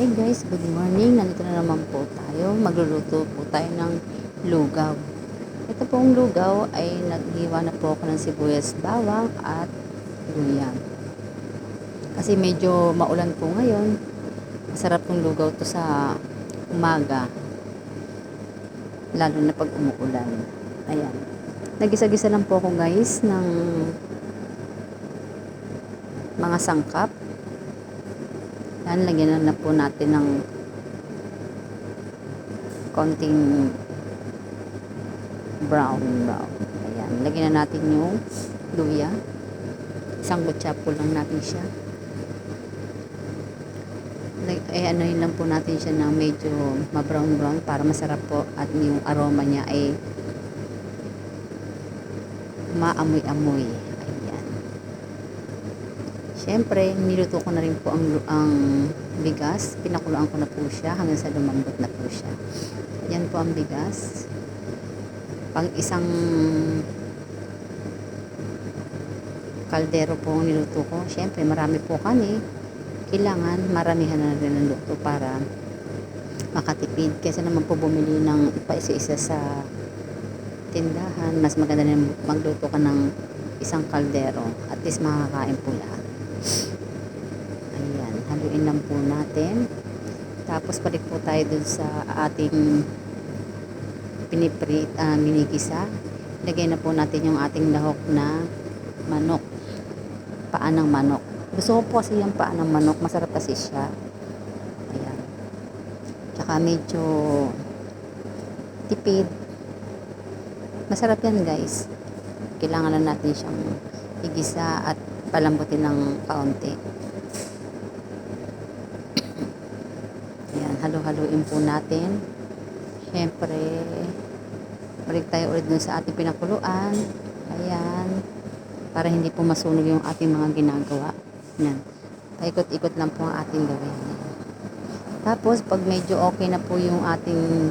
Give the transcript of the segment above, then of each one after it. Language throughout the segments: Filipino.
Hi guys, good morning. Nandito na naman po tayo. Magluluto po tayo ng lugaw. Ito pong lugaw ay naghiwa na po ako ng sibuyas, bawang at luya. Kasi medyo maulan po ngayon. Masarap pong lugaw to sa umaga. Lalo na pag umuulan. Ayan. Nagisa-gisa lang po ako guys ng mga sangkap. Yan, lagyan na, po natin ng konting brown brown. Ayan, lagyan na natin yung luya. Isang kutsa po lang natin siya. Lag- Eh, ano yun lang po natin siya na medyo ma-brown brown para masarap po at yung aroma niya ay maamoy-amoy. Siyempre, niluto ko na rin po ang, ang bigas. Pinakuloan ko na po siya hanggang sa lumambot na po siya. Yan po ang bigas. Pang isang kaldero po ang niluto ko. Siyempre, marami po kami. Kailangan maramihan na rin ang luto para makatipid. Kesa naman po bumili ng ipa-isa-isa sa tindahan. Mas maganda na magluto ka ng isang kaldero. At least makakain po lahat. Ayan, haluin lang po natin. Tapos balik po tayo dun sa ating piniprit, uh, minikisa. Lagay na po natin yung ating lahok na manok. Paa ng manok. Gusto ko po kasi yung paa ng manok. Masarap kasi siya. Ayan. Tsaka medyo tipid. Masarap yan guys. Kailangan na natin siyang igisa at palambutin ng kaunti. Ayan, halo-haloin po natin. Siyempre, balik tayo ulit dun sa ating pinakuluan. Ayan. Para hindi po masunog yung ating mga ginagawa. Ayan. Paikot-ikot lang po ang ating gawin. Tapos, pag medyo okay na po yung ating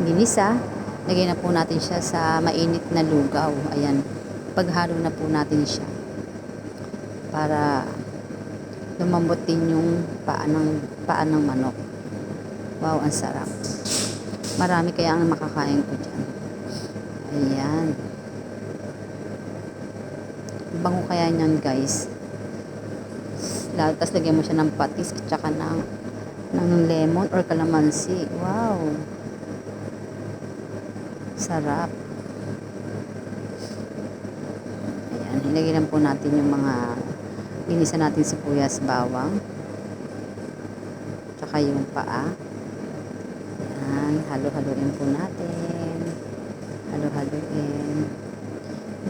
ginisa, lagay na po natin siya sa mainit na lugaw. Ayan. Paghalo na po natin siya. Para lumambot din yung paa ng, paa ng manok. Wow, ang sarap. Marami kaya ang makakain ko dyan. Ayan. Bango kaya niyan guys. Lalo, tapos lagyan mo siya ng patis at saka ng, ng lemon or calamansi. Wow. Sarap. Ayan, ilagay lang po natin yung mga inisa natin sibuyas, bawang. Tsaka yung paa. Ayan, halo-haloin po natin. Halo-haloin.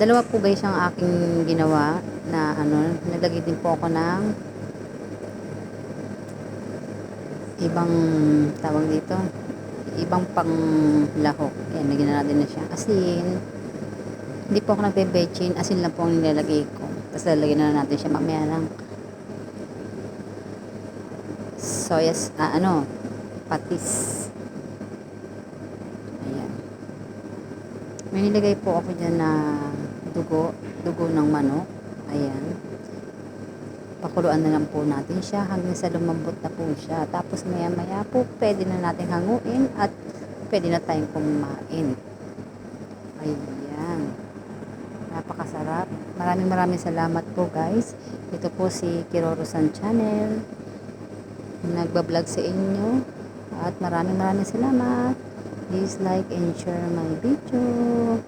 Dalawa po guys ang aking ginawa na ano, nalagay din po ako ng ibang tawag dito ibang pang lahok. Ayan, lagyan na natin na siya. Asin. Hindi po ako nagbe-bechin. Asin lang po ang nilalagay ko. Tapos lalagyan na natin siya mamaya ng soya, ah, ano, patis. Ayan. May nilagay po ako dyan na dugo, dugo ng manok. Ayan. Pakuluan na lang po natin siya hanggang sa lumambot na po siya. Tapos maya maya po, pwede na natin hanguin at pwede na tayong kumain. Ayan. Napakasarap. Maraming maraming salamat po guys. Ito po si Kiroro San Channel. Nagbablog sa inyo. At maraming maraming salamat. Please like and share my video.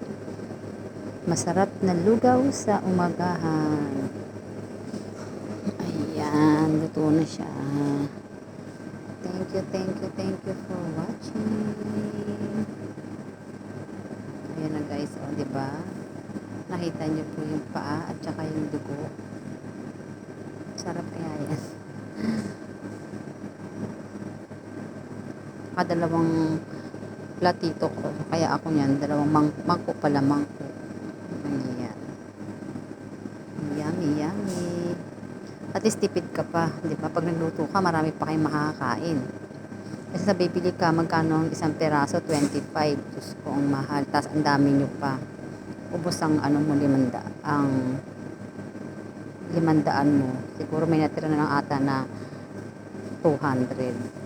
Masarap na lugaw sa umagahan. Ayan, luto na siya. Thank you, thank you, thank you for watching. Ayan na guys, o, oh, di ba? Nakita niyo po yung paa at saka yung dugo. Sarap kaya yan. Kadalawang platito ko. Kaya ako niyan, dalawang mang mangko pala, mangko. Ayan. Yummy, yummy. At least tipid ka pa, di ba? Pag nagluto ka, marami pa kayong makakain. Kasi sa bibili ka, magkano ang isang peraso? 25. Diyos ko, ang mahal. Tapos ang dami nyo pa. Ubos ang ano mo, limanda. Ang limandaan mo. Siguro may natira na lang ata na 200.